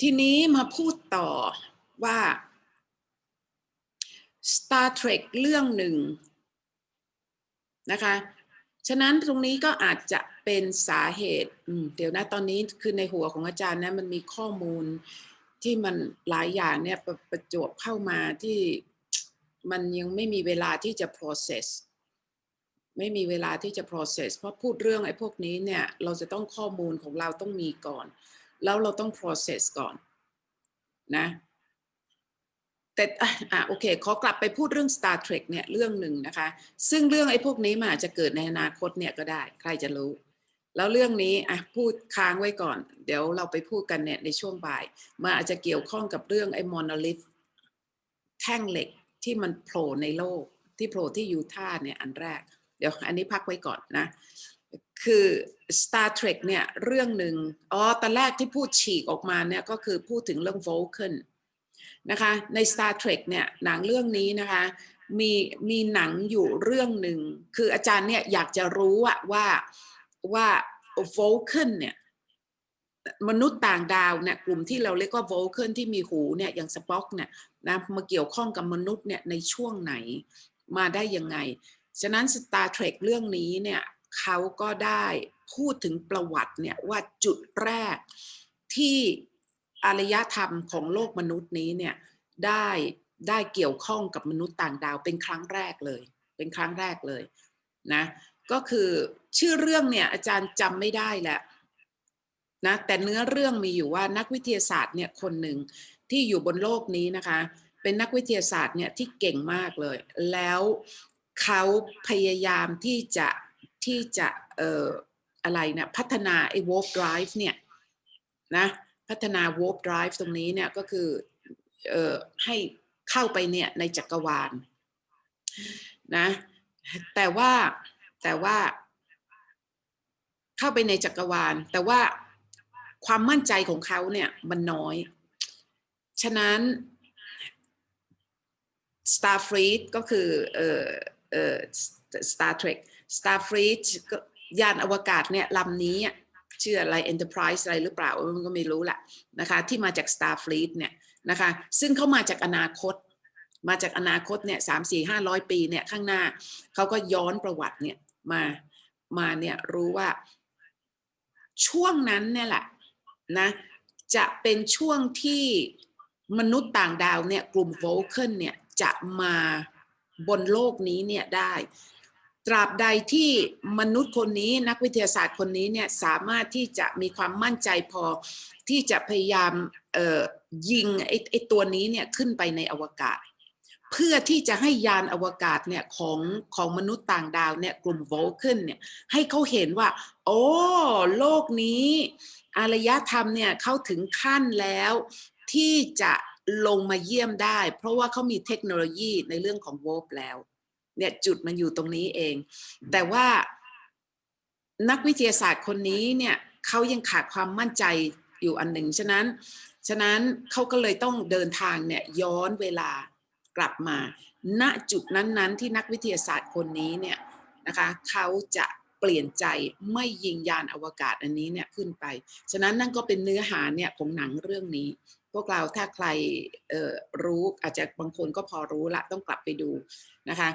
ทีนี้มาพูดต่อว่า Star Trek เรื่องหนึ่งนะคะ ฉะนั้นตรงนี้ก็อาจจะเป็นสาเหตุเดี๋ยวนะตอนนี้คือในหัวของอาจารย์นะมันมีข้อมูลที่มันหลายอย่างเนี่ยประประจวบเข้ามาที่มันยังไม่มีเวลาที่จะ process ไม่มีเวลาที่จะ process เพราะพูดเรื่องไอ้พวกนี้เนี่ย เราจะต้องข้อมูลของเราต้องมีก่อน แล้วเราต้อง process ก่อนนะแต่อะโอเค ขอกลับไปพูดเรื่อง Star Trek เนี่ยเรื่องหนึ่งนะคะ ซึ่งเรื่องไอ้พวกนี้มันอาจจะเกิดในอนาคตเนี่ยก็ได้ ใครจะรู้ แล้วเรื่องนี้อะพูดค้างไว้ก่อน เดี๋ยวเราไปพูดกันเนี่ยในช่วงบ่ายมันอาจจะเกี่ยวข้องกับเรื่องไอ้มอนอลิธแท่งเหล็กที่มันโผล่ในโลกที่โผล่ที่ยูทาห์เนี่ยอันแรก เดี๋ยวอันนี้พักไว้ก่อนนะ คือ Star Trek เนี่ยเรื่องหนึ่งอ๋อตอนแรกที่พูดฉีกออกมาเนี่ยก็คือพูดถึงเรื่อง Vulcan นะคะใน Star Trek เนี่ยหนังเรื่องนี้นะคะมีมีหนังอยู่เรื่องหนึ่งคืออาจารย์เนี่ยอยากจะรู้ว่าว่า Vulcan เนี่ยมนุษย์ต่างดาวเนี่ยกลุ่มที่เราเรียกว่า Vulcan ที่มีหูเนี่ยอย่างสป็อกเนี่ยนะมาเกี่ยวข้องกับมนุษย์เนี่ยในช่วงไหนมาได้ยังไง ฉะนั้น Star Trek เรื่องนี้เนี่ย เขาก็ได้พูดถึงประวัติเนี่ยว่าจุดแรกที่อารยธรรมของโลกมนุษย์นี้เนี่ยได้ได้เกี่ยวข้องกับมนุษย์ต่างดาวเป็นครั้งแรกเลย เป็นครั้งแรกเลยนะก็คือชื่อเรื่องเนี่ยอาจารย์จำไม่ได้แหละนะแต่เนื้อเรื่องมีอยู่ว่านักวิทยาศาสตร์เนี่ยคนหนึ่งที่อยู่บนโลกนี้นะคะ เป็นนักวิทยาศาสตร์เนี่ยที่เก่งมากเลย แล้วเขาพยายามที่จะ ที่จะเอ่ออะไรนะพัฒนาไอ้ warp drive เนี่ยนะพัฒนา warp drive ตรงนี้เนี่ยก็คือเอ่อให้เข้าไปเนี่ยในจักรวาลนะแต่ว่าแต่ว่าเข้าไปในจักรวาล แต่ว่าความมั่นใจของเขาเนี่ยมันน้อย ฉะนั้น Starfleet ก็คือเอ่อเอ่อ Star Trek Starfleet ก็ยานอวกาศเนี่ยลำนี้ชื่ออะไร Enterprise อะไรหรือเปล่ามันก็ไม่รู้แหละนะคะที่มาจาก Starfleet เนี่ยนะคะซึ่งเขามาจากอนาคต มาจากอนาคตเนี่ยสามสี่ห้าร้อยปีเนี่ยข้างหน้าเขาก็ย้อนประวัติเนี่ยมามาเนี่ยรู้ว่าช่วงนั้นเนี่ยแหละนะจะเป็นช่วงที่มนุษย์ต่างดาวเนี่ยกลุ่มโวลเคนเนี่ยจะมาบนโลกนี้เนี่ยได้ ตราบใดที่มนุษย์คนนี้นักวิทยาศาสตร์คนนี้เนี่ยสามารถที่จะมีความมั่นใจพอที่จะพยายามเอ่อยิงไอ้ไอตัวนี้เนี่ยขึ้นไปในอวกาศ เพื่อที่จะให้ยานอวกาศเนี่ยของของมนุษย์ต่างดาวเนี่ยกลุ่มโวลเคนเนี่ยให้เขาเห็นว่า โอ้โลกนี้อารยธรรมเนี่ยเขาถึงขั้นแล้วที่จะลงมาเยี่ยมได้ เพราะว่าเขามีเทคโนโลยีในเรื่องของโวลแล้ว เนี่ยจุดมันอยู่ตรงนี้เอง แต่ว่านักวิทยาศาสตร์คนนี้เนี่ยเขายังขาดความมั่นใจอยู่อันหนึ่งฉะนั้น ฉะนั้นเขาก็เลยต้องเดินทางเนี่ยย้อนเวลากลับมา ณจุดนั้นๆ ที่นักวิทยาศาสตร์คนนี้เนี่ยนะคะเขาจะเปลี่ยนใจไม่ยิงยานอวกาศอันนี้เนี่ยขึ้นไป ฉะนั้นนั่นก็เป็นเนื้อหาเนี่ยของหนังเรื่องนี้ พวกเราถ้าใครรู้อาจจะบางคนก็พอรู้ละต้องกลับไปดูนะคะ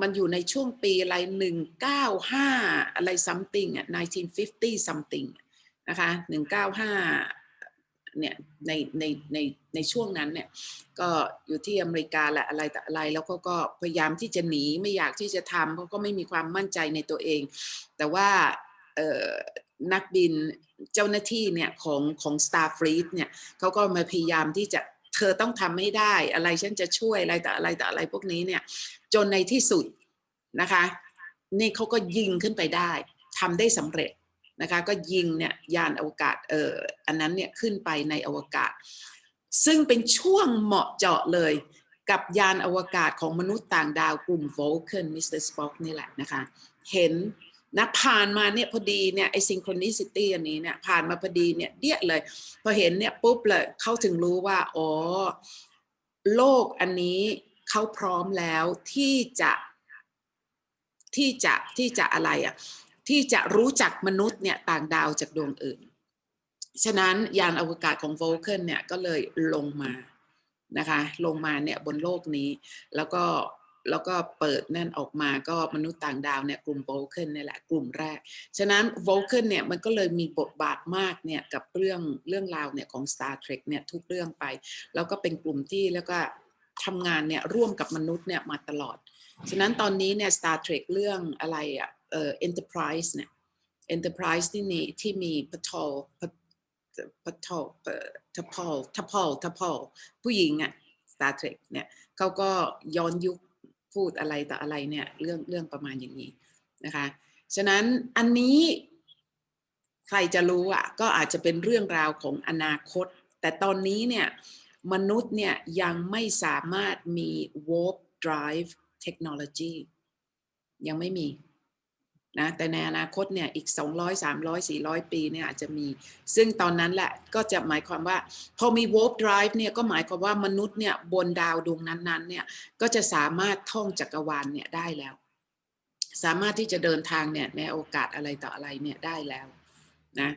มันอยู่ในช่วงปีอะไรหนึ่งเก้าห้าอะไร something อะ1950 something นะคะหนึ่งเก้าห้าเนี่ยในในในในช่วงนั้นเนี่ยก็อยู่ที่อเมริกาแหละอะไรแต่อะไรแล้วก็ก็พยายามที่จะหนีไม่อยากที่จะทำเพราะก็ไม่มีความมั่นใจในตัวเอง แต่ว่านักบินเจ้าหน้าที่เนี่ยของของ Starfleet เนี่ยเขาก็มาพยายามที่จะ เธอต้องทำให้ได้อะไรฉันจะช่วยอะไรแต่อะไรแต่อะไรพวกนี้เนี่ย จนในที่สุดนะคะ นี่เขาก็ยิงขึ้นไปได้ทำได้สำเร็จนะคะ ก็ยิงเนี่ยยานอวกาศเอออันนั้นเนี่ยขึ้นไปในอวกาศ ซึ่งเป็นช่วงเหมาะเจาะเลยกับยานอวกาศของมนุษย์ต่างดาวกลุ่ม Vulcan Mr. Spock นี่แหละนะคะ เห็น นะผ่านมาเนี่ยพอดีเนี่ยไอซิงโครนิซิตี้อันนี้เนี่ยผ่านมาพอดีเนี่ยเดียเลย พอเห็นเนี่ยปุ๊บเลยเขาถึงรู้ว่าอ๋อโลกอันนี้เขาพร้อมแล้วที่จะที่จะที่จะอะไรอะ่ะที่จะรู้จักมนุษย์เนี่ยต่างดาวจากดวงอื่น ฉะนั้นยานอวกาศของ Vulcan เนี่ยก็เลยลงมานะคะลงมาเนี่ยบนโลกนี้แล้วก็ แล้วก็เปิดนั่นออกมาก็มนุษย์ต่างดาวเนี่ยกลุ่ม Vulcan เนี่ยแหละกลุ่มแรก ฉะนั้น Vulcan เนี่ยมันก็เลยมีบทบาทมากเนี่ยกับเรื่องเรื่องราวเนี่ยของ Star Trek เนี่ยทุกเรื่องไป แล้วก็เป็นกลุ่มที่แล้วก็ทำงานเนี่ยร่วมกับมนุษย์เนี่ยมาตลอด ฉะนั้นตอนนี้เนี่ย Star Trek เรื่องอะไรอะเอ่อ Enterprise เนี่ย Enterprise ที่มีที่มีพัทอลพัทอลทัพอลทัพอลทัพอลผู้หญิงอะ Star Trek เนี่ยเขาก็ย้อนยุค พูดอะไรต่ออะไรเนี่ยเรื่องเรื่องประมาณอย่างนี้นะคะ ฉะนั้นอันนี้ใครจะรู้อะก็อาจจะเป็นเรื่องราวของอนาคต แต่ตอนนี้เนี่ยมนุษย์เนี่ยยังไม่สามารถมี warp drive technology ยังไม่มี นะแต่ในอนาคตเนี่ยอีก 200 300 400 ปีเนี่ยอาจจะมี ซึ่งตอนนั้นแหละก็จะหมายความว่า พอมี warp drive เนี่ยก็หมายความว่ามนุษย์เนี่ยบนดาวดวงนั้นๆเนี่ยก็จะสามารถท่องจักรวาลเนี่ยได้แล้ว สามารถที่จะเดินทางเนี่ยในโอกาสอะไรต่ออะไรเนี่ยได้แล้วนะ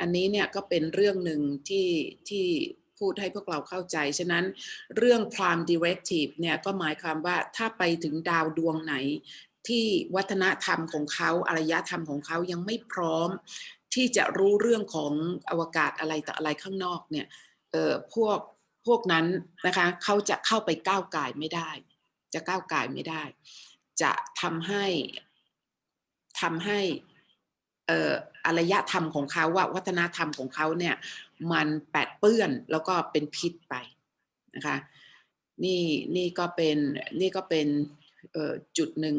อันนี้เนี่ยก็เป็นเรื่องหนึ่งที่ที่พูดให้พวกเราเข้าใจ ฉะนั้นเรื่อง prime directive เนี่ยก็หมายความว่าถ้าไปถึงดาวดวงไหน ที่วัฒนธรรมของเขาอารยธรรมของเขายังไม่พร้อม ที่จะรู้เรื่องของอวกาศอะไรต่ออะไรข้างนอกเนี่ยเออพวกพวกนั้นนะคะเขาจะเข้าไปก้าวไก่ไม่ได้ จะก้าวไก่ไม่ได้ จะทำให้ทำให้เอ่ออารยธรรมของเขาว่าวัฒนธรรมของเขาเนี่ยมันแปดเปื้อนแล้วก็เป็นพิษไปนะคะนี่นี่ก็เป็นนี่ก็เป็น จุดหนึ่ง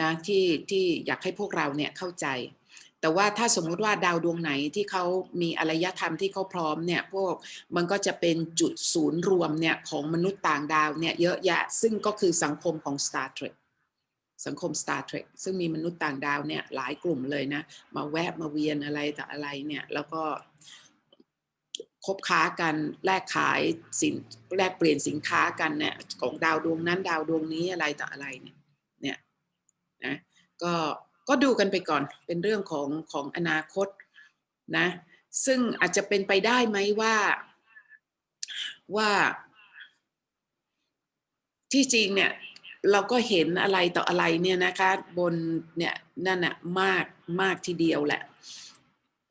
นะที่ที่อยากให้พวกเราเนี่ยเข้าใจ แต่ว่าถ้าสมมุติว่าดาวดวงไหนที่เขามีอารยธรรมที่เขาพร้อมเนี่ยพวกมันก็จะเป็นจุดศูนย์รวมเนี่ยของมนุษย์ต่างดาวเนี่ยเยอะแยะซึ่งก็คือสังคมของ Star Trek สังคม Star Trek ซึ่งมีมนุษย์ต่างดาวเนี่ยหลายกลุ่มเลยนะ มาแวะมาเวียนอะไรแต่อะไรเนี่ยแล้วก็ คบค้ากันแลกขายสินแลกเปลี่ยนสินค้ากันเนี่ยของดาวดวงนั้น ดาวดวงนี้อะไรต่ออะไรเนี่ยเนี่ยนะก็ก็ดูกันไปก่อนเป็นเรื่องของของอนาคตนะซึ่งอาจจะเป็นไปได้ไหมว่าว่าที่จริงเนี่ยเราก็เห็นอะไรต่ออะไรเนี่ยนะคะบนเนี่ยนั่นน่ะมากมากทีเดียวแหละ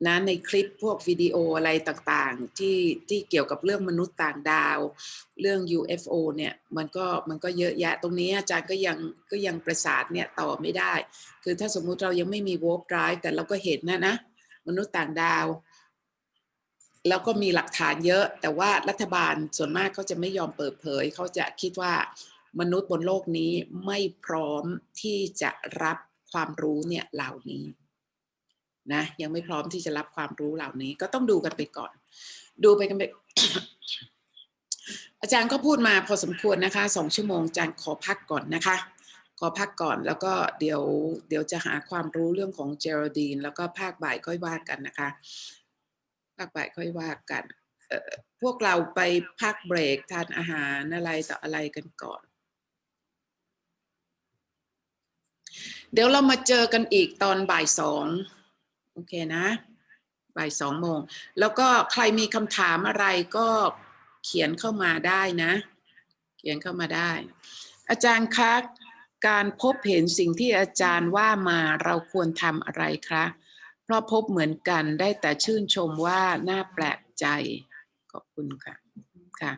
นะในคลิปพวกวิดีโออะไรต่างๆ ที่ที่เกี่ยวกับเรื่องมนุษย์ต่างดาว เรื่อง UFO เนี่ยมันก็มันก็เยอะแยะตรงนี้อาจารย์ก็ยังก็ยังประสานเนี่ยต่อไม่ได้ คือถ้าสมมุติเรายังไม่มี warp drive แต่เราก็เห็นนะนะมนุษย์ต่างดาว แล้วก็มีหลักฐานเยอะ แต่ว่ารัฐบาลส่วนมากเขาจะไม่ยอมเปิดเผย เขาจะคิดว่ามนุษย์บนโลกนี้ไม่พร้อมที่จะรับความรู้เนี่ยเหล่านี้ นะยังไม่พร้อมที่จะรับความรู้เหล่านี้ ก็ต้องดูกันไปก่อน ดูไปกันไปอาจารย์ก็พูดมาพอสมควรนะคะสองชั่วโมงอาจารย์ขอพักก่อนนะคะ ขอพักก่อนแล้วก็เดี๋ยวเดี๋ยวจะหาความรู้เรื่องของเจอร์ดีนแล้วก็ภาคบ่ายค่อยว่ากันนะคะ ภาคบ่ายค่อยว่ากันพวกเราไปพักเบรกทานอาหารอะไรต่ออะไรกันก่อน เดี๋ยวเรามาเจอกันอีกตอนบ่ายสอง โอเคนะบ่ายสองโมง แล้วก็ใครมีคำถามอะไรก็เขียนเข้ามาได้นะ เขียนเข้ามาได้ อาจารย์คะการพบเห็นสิ่งที่อาจารย์ว่ามาเราควรทำอะไรคะเพราะพบเหมือนกันได้แต่ชื่นชมว่าน่าแปลกใจ ขอบคุณค่ะค่ะ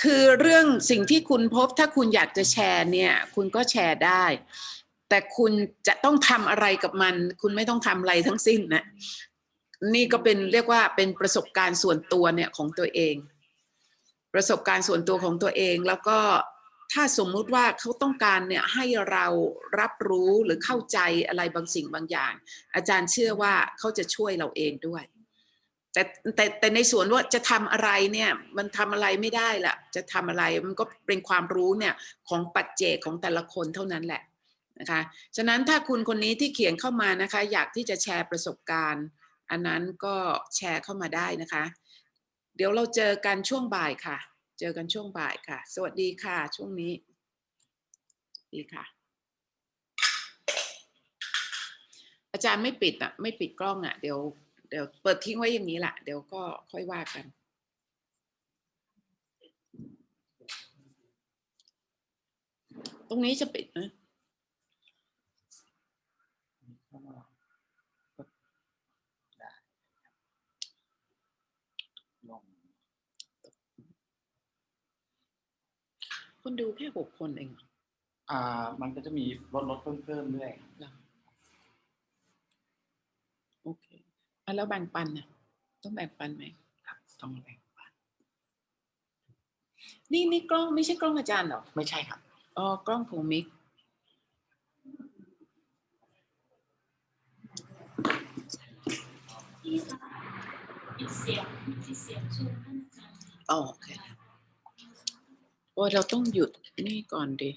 คือเรื่องสิ่งที่คุณพบถ้าคุณอยากจะแชร์เนี่ย คุณก็แชร์ได้ แต่คุณจะต้องทำอะไรกับมัน คุณไม่ต้องทำอะไรทั้งสิ้นนะนี่ก็เป็นเรียกว่าเป็นประสบการณ์ส่วนตัวเนี่ยของตัวเอง ประสบการณ์ส่วนตัวของตัวเองแล้วก็ถ้าสมมุติว่าเขาต้องการเนี่ยให้เรารับรู้หรือเข้าใจอะไรบางสิ่งบางอย่าง อาจารย์เชื่อว่าเขาจะช่วยเราเองด้วย แต่แต่แต่ในส่วนว่าจะทำอะไรเนี่ยมันทำอะไรไม่ได้ละจะทำอะไรมันก็เป็นความรู้เนี่ยของปัจเจกของแต่ละคนเท่านั้นแหละ นะคะฉะนั้นถ้าคุณคนนี้ที่เขียนเข้ามานะคะ อยากที่จะแชร์ประสบการณ์ อันนั้นก็แชร์เข้ามาได้นะคะ เดี๋ยวเราเจอกันช่วงบ่ายค่ะ เจอกันช่วงบ่ายค่ะ สวัสดีค่ะ ช่วงนี้ดีค่ะ อาจารย์ไม่ปิดอะไม่ปิดกล้องอะเดี๋ยวเดี๋ยวเปิดทิ้งไว้อย่างนี้แหละเดี๋ยวก็ค่อยว่ากันตรงนี้จะปิดนะ เข้ามาก็ได้ลอง คน ดูแค่หกคนเองเหรออ่า มันก็จะมีลดลดเพิ่มเพิ่มด้วยเหรอโอเคอะแล้วแบ่งปันนะต้องแบ่งปันไหมครับ ต้องแบ่งปัน นี่นี่กล้องไม่ใช่กล้องอาจารย์เหรอ ไม่ใช่ครับ อ๋อกล้องของมิกพี่คะปิดเสียงปิดเสียงชูให้อาจารย์อ๋อโอเค โอ้ยเราต้องหยุดนี่ก่อนดิ